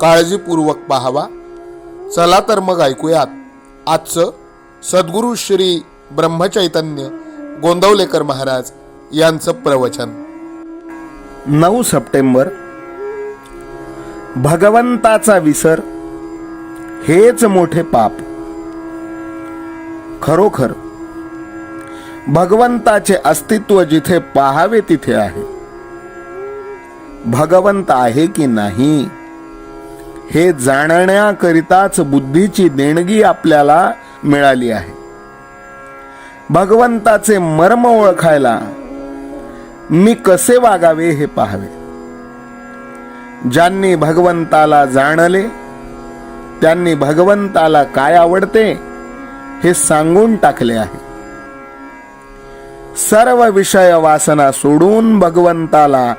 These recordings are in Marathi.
काळजीपूर्वक पाहावा. चला तर मग ऐकूयात. आजचं सद्गुरू श्री ब्रह्मचैतन्य गोंदवलेकर महाराज यांचं प्रवचन. नऊ सप्टेंबर. भगवंताचा विसर हेच मोठे पाप. खरोखर भगवंताचे अस्तित्व जिथे पाहावे तिथे आहे. भगवंत आहे की नाही? हे जाणण्याकरिताच बुद्धीची देणगी आपल्याला मिळाली आहे. भगवंताचे मर्म ओळखायला मी कसे वागावे हे पाहावे? ज्यांनी भगवंताला जाणले त्यांनी भगवंताला काय आवडते हे सांगून टाकले आहे. सर्व विषय वासना सोडून भगवंताला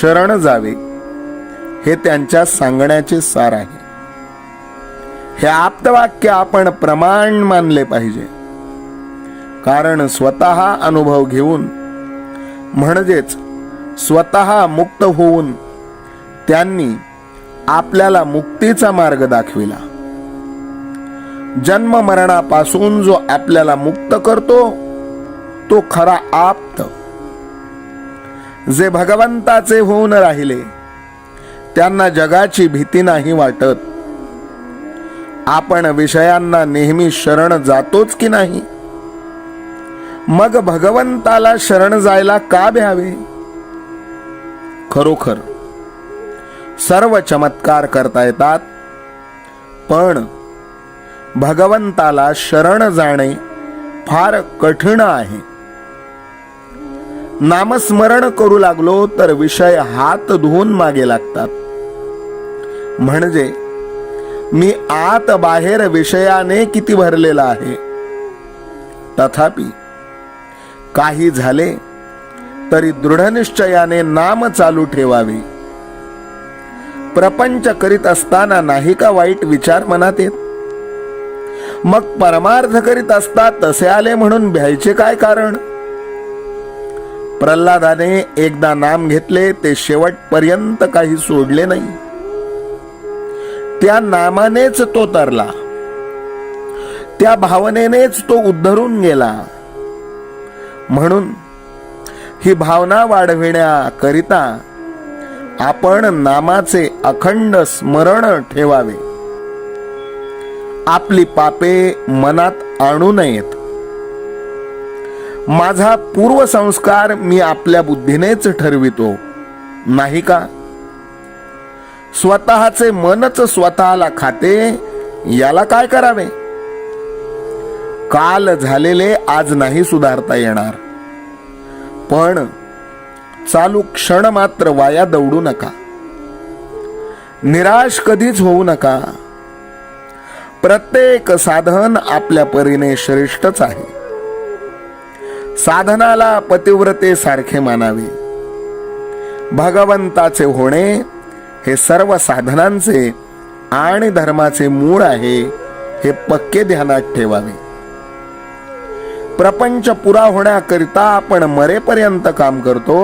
शरण जावे. हे त्यांच्या सांगण्याचे सार आहे. हे आप्तवाक्य आपण प्रमाण मानले पाहिजे. कारण स्वतः अनुभव घेऊन म्हणजेच स्वतः मुक्त होऊन त्यांनी आपल्याला मुक्तीचा मार्ग दाखविला. जन्म मरणापासून जो आपल्याला मुक्त करतो तो खरा आप्त. जे भगवंताचे होऊन राहिले त्यांना जगाची भीती नाही वाटत. आपण विषयांना नेहमी शरण जातोच की नाही? मग भगवंताला शरण जायला का भ्यावे खरोखर सर्व चमत्कार करता येतात पण भगवंताला शरण जाणे फार कठीण आहे. नामस्मरण करू लागलो तर विषय हात धुवून मागे लागतात. म्हणजे मी आत बाहेर विषयाने किती भरलेला आहे? तथापि काही झाले तरी दृढनिश्चयाने नाम चालू ठेवावे. प्रपंच करीत असताना नाही का वाईट विचार मनात येत? मग परमार्थ करीत असता तसे आले म्हणून भ्यायचे काय कारण? प्रल्हादाने एकदा नाम घेतले ते शेवटपर्यंत काही सोडले नाही. त्या नामानेच तो तरला. त्या भावनेनेच तो उद्धरून गेला. म्हणून ही भावना वाढविण्याकरिता आपण नामाचे अखंड स्मरण ठेवावे. आपली पापे मनात आणू नयेत. माझा पूर्वसंस्कार मी आपल्या बुद्धीनेच ठरवितो नाही का? स्वतःचे मनच स्वतःला खाते याला काय करावे? काल झालेले आज नाही सुधारता येणार. पण चालू क्षण मात्र वाया दौडू नका. निराश कधीच होऊ नका. प्रत्येक साधन आपल्या परीने श्रेष्ठच आहे. साधनाला पतिव्रते सारखे मानावे. भगवंताचे होणे हे सर्व साधनांचे आणि धर्माचे मूळ आहे हे पक्के ध्यानात ठेवावे. प्रपंच पुरा होण्याकरिता आपण मरेपर्यंत काम करतो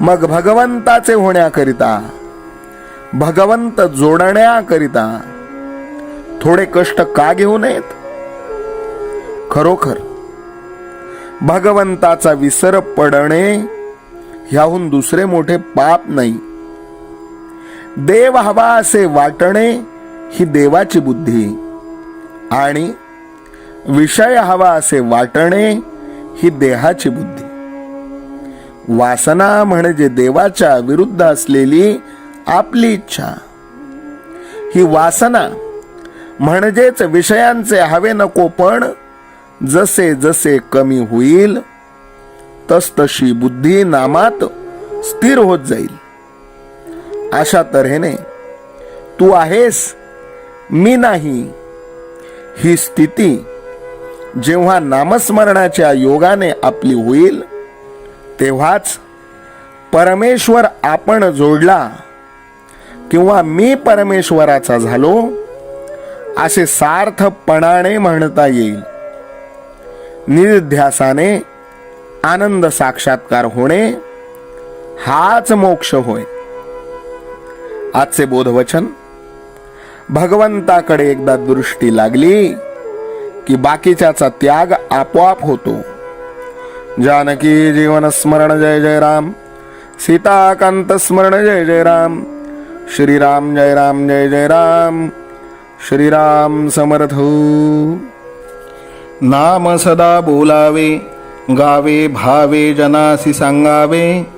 मग भगवंताचे होण्याकरिता भगवंत जोडण्याकरिता थोडे कष्ट का घेऊ नयेत? खरोखर भगवंताचा विसर पडणे ह्याहून दुसरे मोठे पाप नाही. देव हवा असे वाटणे ही देवाची बुद्धी. आणि विषय हवा असे वाटणे ही देहाची बुद्धी. वासना म्हणजे देवाच्या विरुद्ध असलेली आपली इच्छा. ही वासना म्हणजेच विषयांचे हवे नको पण जसे जसे कमी होईल तस तशी बुद्धी नामात स्थिर होत जाईल. अशा तऱ्हेने तू आहेस मी नाही. ही स्थिती जेव्हा नामस्मरणाच्या योगाने आपली होईल तेव्हाच परमेश्वर आपण जोडला किंवा मी परमेश्वराचा झालो असे सार्थपणाने म्हणता येईल. निर्ध्यासाने आनंद साक्षात्कार होणे हाच मोक्ष होय. आजचे बोधवचन. भगवंताकडे एकदा दृष्टी लागली की बाकीच्याचा त्याग आपोआप होतो. जानकी जीवन स्मरण जय जय राम. सीताकांत स्मरण जय जय राम. श्रीराम जय राम जय जय राम. श्रीराम समर्थ. नाम सदा बोलावे गावे भावे जनासी सांगावे.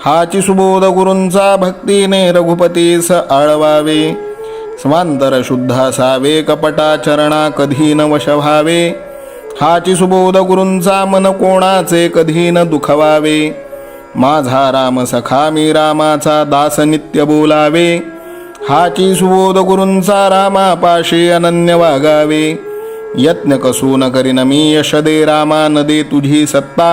हाची सुबोध गुरूंचा भक्तीने रघुपतीस आळवावे स्वांतर शुद्ध असावे कपटाचरणा कधी न वश व्हावे हाची सुबोध गुरूंचा मन कोणाचे कधी न दुखवावे माझा राम सखा मी रामाचा दास नित्य बोलावे हाची सुबोध गुरूंचा रामापाशी अनन्य वागावे यत्न कसून करीन मी यश दे रामा न दे तुझी सत्ता